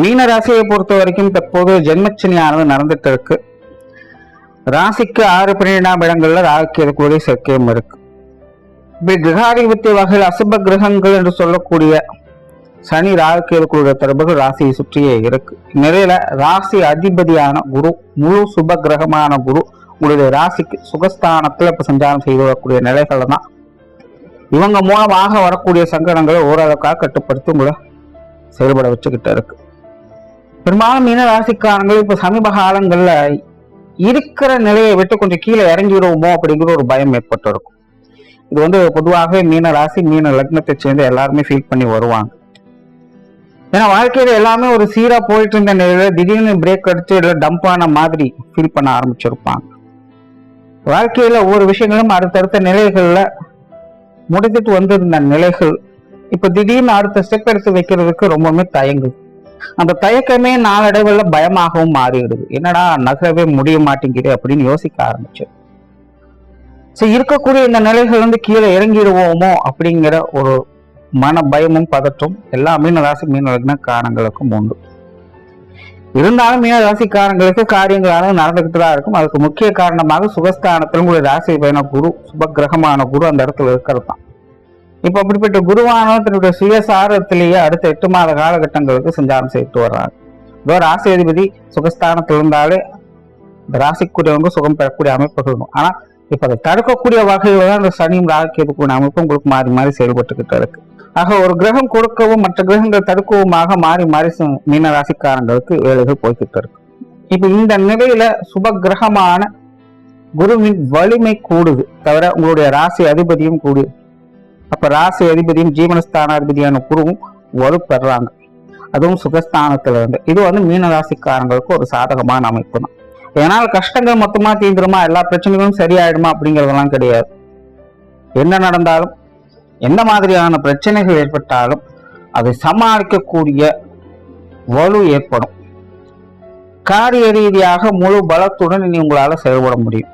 மீன ராசியை பொறுத்த வரைக்கும் தற்போது ஜென்மச்சனியானது நடந்துட்டு இருக்கு ராசிக்கு ஆறு பன்னிரெண்டாம் இடங்கள்ல ராகுக்கு இருக்கக்கூடிய சேர்க்கையும் இருக்கு. இப்படி கிரகாதிபத்திய வகையில் அசுப கிரகங்கள் என்று சொல்லக்கூடிய சனி ராகுக்கு இருக்கக்கூடிய தொடர்புகள் ராசியை சுற்றியே இருக்கு. நிறையில ராசி அதிபதியான குரு முழு சுப கிரகமான குரு உங்களுடைய ராசிக்கு சுகஸ்தானத்துல இப்ப சஞ்சாரம் செய்து வரக்கூடிய நிலைகள்ல தான். இவங்க மூலமாக வரக்கூடிய சங்கடங்களை ஓரளவுக்காக கட்டுப்படுத்தி உங்களை செயல்பட வச்சுக்கிட்டு இருக்கு. பெரும்பாலும் மீன ராசிக்காரங்கள் இப்போ சமீப காலங்களில் இருக்கிற நிலையை விட்டு கொஞ்சம் கீழே இறங்கிடுவோமோ அப்படிங்கிற ஒரு பயம் ஏற்பட்டு இருக்கும் இது வந்து பொதுவாகவே மீன ராசி மீன லக்னத்தை சேர்ந்து எல்லாருமே ஃபீல் பண்ணி வருவாங்க. ஏன்னா வாழ்க்கையில எல்லாமே ஒரு சீரா போயிட்டு இருந்த நிலையில திடீர்னு பிரேக் அடிச்சு இல்லை டம்ப் ஆன மாதிரி ஃபீல் பண்ண ஆரம்பிச்சிருப்பாங்க. வாழ்க்கையில ஒவ்வொரு விஷயங்களும் அடுத்தடுத்த நிலைகள்ல முடிந்துட்டு வந்திருந்த நிலைகள் இப்ப திடீர்னு அடுத்த ஸ்டெப் எடுத்து வைக்கிறதுக்கு ரொம்பவுமே தயங்குது அந்த தயக்கமே நாளடைவில் பயமாகவும் மாறிடுது என்னடா நகரவே முடிய மாட்டேங்குது அப்படின்னு யோசிக்க ஆரம்பிச்சு. சரி இருக்கக்கூடிய இந்த நிலைகள் வந்து கீழே இறங்கிடுவோமோ அப்படிங்கிற ஒரு மன பயமும் பதற்றும் எல்லா மீன ராசி மீன காரணங்களுக்கும் உண்டு. இருந்தாலும் மீன ராசிக்காரங்களுக்கு காரியங்களானது நடந்துகிட்டு தான் இருக்கும். அதுக்கு முக்கிய காரணமாக சுகஸ்தானத்திலும் உங்களுடைய ராசி பயண குரு சுப கிரகமான குரு அந்த இடத்துல இருக்கிறது தான். இப்ப அப்படிப்பட்ட குருவானவர் தன்னுடைய சுயசாரத்திலேயே அடுத்த எட்டு மாத காலகட்டங்களுக்கு சஞ்சாரம் செய்து வர்றாங்க இதோ ராசி அதிபதி சுகஸ்தானத்தில் இருந்தாலே இந்த ராசிக்குரியவங்க சுகம் பெறக்கூடிய அமைப்புகள் ஆனா இப்ப அதை தடுக்கக்கூடிய வகையில தான் இந்த சனியும் ராகியதுக்குரிய அமைப்பு உங்களுக்கு மாறி மாறி செயல்பட்டுக்கிட்டு இருக்கு. ஆக ஒரு கிரகம் கொடுக்கவும் மற்ற கிரகங்கள் தடுக்கவுமாக மாறி மாறி சு- மீன ராசிக்காரங்களுக்கு வேலைகள் போய்கிட்டு இருக்கு. இப்ப இந்த நிலையில சுப கிரகமான குருவின் வலிமை கூடுது. தவிர உங்களுடைய ராசி அதிபதியும் கூடுது அப்ப ராசி அதிபதியும் ஜீவனஸ்தானாதிபதியான குருவும் வலுப்பெறாங்க அதுவும் சுகஸ்தானத்துல இருந்து. இது வந்து மீன ராசிக்காரங்களுக்கு ஒரு சாதகமான அமைப்பு தான் ஏன்னால் கஷ்டங்கள் மொத்தமா தீந்துருமா? எல்லா பிரச்சனைகளும் சரியாயிடுமா? அப்படிங்கறதெல்லாம் கிடையாது. என்ன நடந்தாலும் எந்த மாதிரியான பிரச்சனைகள் ஏற்பட்டாலும் அதை சமாளிக்கக்கூடிய வலு ஏற்படும். காரிய ரீதியாக முழு பலத்துடன் இனி உங்களால செயல்பட முடியும்.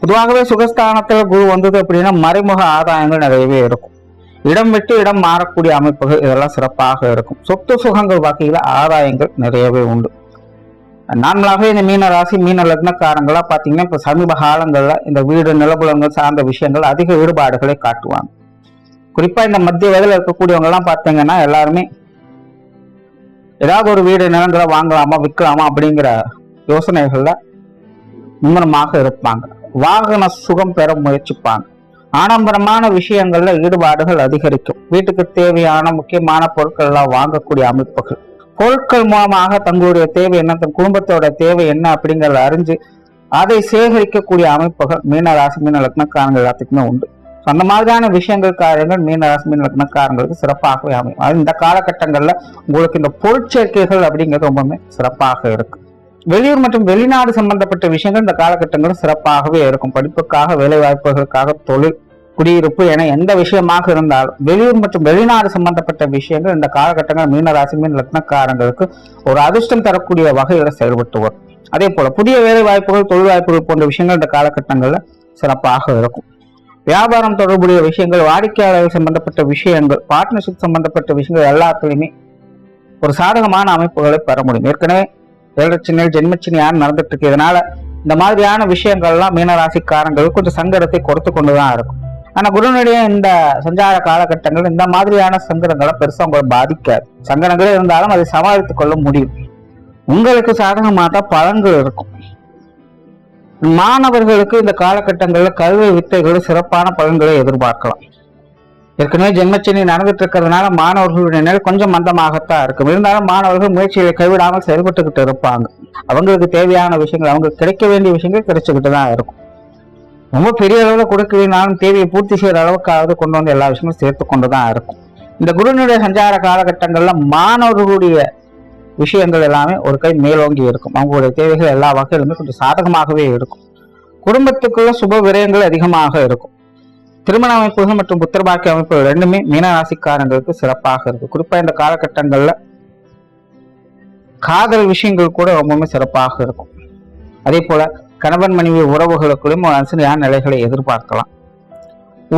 பொதுவாகவே சுகஸ்தானத்தில் குரு வந்தது அப்படின்னா மறைமுக ஆதாயங்கள் நிறையவே இருக்கும். இடம் விட்டு இடம் மாறக்கூடிய அமைப்புகள் இதெல்லாம் சிறப்பாக இருக்கும். சொத்து சுகங்கள் வகையில் ஆதாயங்கள் நிறையவே உண்டு. நார்மலாகவே இந்த மீன ராசி மீன லக்னக்காரங்களாக பார்த்தீங்கன்னா இப்போ சமீப காலங்களில் இந்த வீடு நிலபுலங்கள் சார்ந்த விஷயங்கள் அதிக ஈடுபாடுகளை காட்டுவாங்க. குறிப்பாக இந்த மத்திய வயதில் இருக்கக்கூடியவங்கெல்லாம் பார்த்தீங்கன்னா எல்லாருமே ஏதாவது ஒரு வீடு நிலங்களை வாங்கலாமா விற்கலாமா அப்படிங்கிற யோசனைகளில் மும்முரமாக இருப்பாங்க. வாகன சுகம் பெற முயற்சிப்பாங்க. ஆடம்பரமான விஷயங்கள்ல ஈடுபாடுகள் அதிகரிக்கும். வீட்டுக்கு தேவையான முக்கியமான பொருட்கள் எல்லாம் வாங்கக்கூடிய அமைப்புகள். பொருட்கள் மூலமாக தங்களுடைய தேவை என்ன தன் குடும்பத்தோட தேவை என்ன அப்படிங்கறத அறிஞ்சு அதை சேகரிக்கக்கூடிய அமைப்புகள் மீனராசி மீன லக்னக்காரங்கள் எல்லாத்துக்குமே உண்டு. அந்த மாதிரியான விஷயங்கள் காரியங்கள் மீனராசி மீன லக்னக்காரங்களுக்கு சிறப்பாகவே அமையும். அது இந்த காலகட்டங்கள்ல உங்களுக்கு இந்த பொருட்சேர்க்கைகள் அப்படிங்கிறது ரொம்பவுமே சிறப்பாக இருக்கு வெளியூர் மற்றும் வெளிநாடு சம்பந்தப்பட்ட விஷயங்கள் இந்த காலகட்டங்களும் சிறப்பாகவே இருக்கும். படிப்புக்காக வேலை வாய்ப்புகளுக்காக தொழில் குடியிருப்பு என எந்த விஷயமாக இருந்தாலும் வெளியூர் மற்றும் வெளிநாடு சம்பந்தப்பட்ட விஷயங்கள் இந்த காலகட்டங்கள் மீனராசி மீன் லக்னக்காரங்களுக்கு ஒரு அதிர்ஷ்டம் தரக்கூடிய வகையில செயல்பட்டு வரும் அதே போல புதிய வேலை வாய்ப்புகள் தொழில் வாய்ப்புகள் போன்ற விஷயங்கள் இந்த காலகட்டங்கள்ல சிறப்பாக இருக்கும். வியாபாரம் தொடர்புடைய விஷயங்கள் வாடிக்கையாளர்கள் சம்பந்தப்பட்ட விஷயங்கள் பார்ட்னர்ஷிப் சம்பந்தப்பட்ட விஷயங்கள் எல்லாத்துலயுமே ஒரு சாதகமான அமைப்புகளை பெற முடியும். ஏற்கனவே ஏழச்சினில் ஜென்மச்சினி யார் நடந்துட்டு இருக்கு. இதனால இந்த மாதிரியான விஷயங்கள்லாம் மீனராசிக்காரங்களுக்கு கொஞ்சம் சங்கடத்தை கொடுத்து கொண்டுதான் இருக்கும். ஆனா குருனுடைய இந்த சஞ்சார காலகட்டங்கள் இந்த மாதிரியான சங்கடங்களை பெருசா உங்களை பாதிக்காது. சங்கடங்களே இருந்தாலும் அதை சமாளித்துக் கொள்ள முடியும். உங்களுக்கு சாதகமாக தான் பலன்கள் இருக்கும். மாணவர்களுக்கு இந்த காலகட்டங்களில் கல்வி வித்தைகள் சிறப்பான பலன்களை எதிர்பார்க்கலாம். ஏற்கனவே ஜென்மச்சனி நடந்துட்டு இருக்கிறதுனால மாணவர்களுடைய நிலை கொஞ்சம் மந்தமாகத்தான் இருக்கும். இருந்தாலும் மாணவர்கள் முயற்சிகளை கைவிடாமல் செயல்பட்டுக்கிட்டு இருப்பாங்க. அவங்களுக்கு தேவையான விஷயங்கள் அவங்களுக்கு கிடைக்க வேண்டிய விஷயங்கள் கிடைச்சிக்கிட்டு தான் இருக்கும். ரொம்ப பெரிய அளவில் கொடுக்கலினாலும் தேவையை பூர்த்தி செய்கிற அளவுக்காவது கொண்டு வந்து எல்லா விஷயங்களும் சேர்த்து கொண்டு தான் இருக்கும். இந்த குருனுடைய சஞ்சார காலகட்டங்களில் மாணவர்களுடைய விஷயங்கள் எல்லாமே ஒரு கை மேலோங்கி இருக்கும். அவங்களுடைய தேவைகள் எல்லா வகையிலுமே கொஞ்சம் சாதகமாகவே இருக்கும். குடும்பத்துக்குள்ள சுப விரயங்கள் அதிகமாக இருக்கும். திருமண அமைப்புகள் மற்றும் புத்திரபாக்கிய அமைப்புகள் ரெண்டுமே மீனராசிக்காரங்களுக்கு சிறப்பாக இருக்கு. குறிப்பா இந்த காலகட்டங்கள்ல காதல் விஷயங்கள் கூட ரொம்பவுமே சிறப்பாக இருக்கும். அதே போல கணவன் மனைவி உறவுகளுக்குள்ளும் அசனையான நிலைகளை எதிர்பார்க்கலாம்.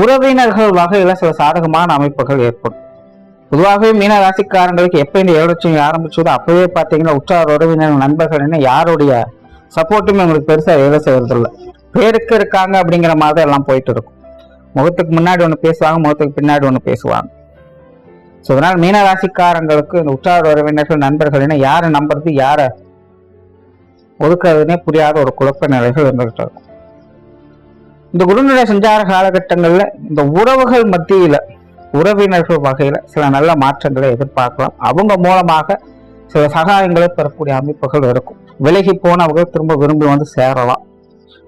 உறவினர்கள் வகையில சில சாதகமான அமைப்புகள் ஏற்படும். பொதுவாகவே மீன ராசிக்காரங்களுக்கு எப்ப இந்த ஏழட்சம் ஆரம்பிச்சதோ அப்பவே பாத்தீங்கன்னா உற்றார் உறவினர் நண்பர்கள் யாருடைய சப்போர்ட்டுமே உங்களுக்கு பெருசா வேலை செய்யறது பேருக்கு இருக்காங்க அப்படிங்கிற மாதிரி எல்லாம் போயிட்டு இருக்கும். முகத்துக்கு முன்னாடி ஒன்று பேசுவாங்க முகத்துக்கு பின்னாடி ஒன்று பேசுவாங்க. ஸோ அதனால் மீன ராசிக்காரங்களுக்கு இந்த உற்றார் உறவினர்கள் நண்பர்கள் என யாரை நம்புறது யாரை ஒதுக்குறதுனே புரியாத ஒரு குழப்ப நிலைகள் இருந்துகிட்டு இருக்கும். இந்த குருநிலை சஞ்சார காலகட்டங்கள்ல இந்த உறவுகள் மத்தியில உறவினர்கள் வகையில சில நல்ல மாற்றங்களை எதிர்பார்க்கலாம். அவங்க மூலமாக சில சகாயங்களை பெறக்கூடிய அமைப்புகள் இருக்கும். விலகி போனவர்கள் திரும்ப விரும்பி வந்து சேரலாம்.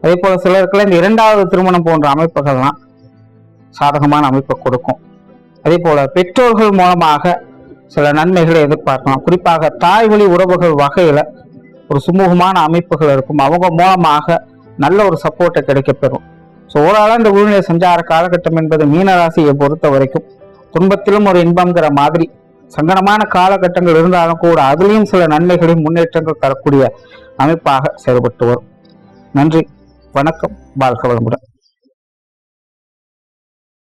அதே போல சிலருக்குள்ள இந்த இரண்டாவது திருமணம் போன்ற அமைப்புகள்லாம் சாதகமான அமைப்பை கொடுக்கும். அதே போல பெற்றோர்கள் மூலமாக சில நன்மைகளை எதிர்பார்க்கலாம். குறிப்பாக தாய் வழி உறவுகள் வகையில ஒரு சுமூகமான அமைப்புகள் இருக்கும். அவங்க மூலமாக நல்ல ஒரு சப்போர்ட்டை கிடைக்கப்பெறும். ஸோ ஓரளவு இந்த உள்நிலை சஞ்சார காலகட்டம் என்பது மீனராசியை பொறுத்த வரைக்கும் துன்பத்திலும் ஒரு இன்பம்ங்கிற மாதிரி சங்கடமான காலகட்டங்கள் இருந்தாலும் கூட அதுலேயும் சில நன்மைகளையும் முன்னேற்றங்கள் தரக்கூடிய அமைப்பாக செயல்பட்டு வரும். நன்றி. வணக்கம். வாழ்க வளமுடன்.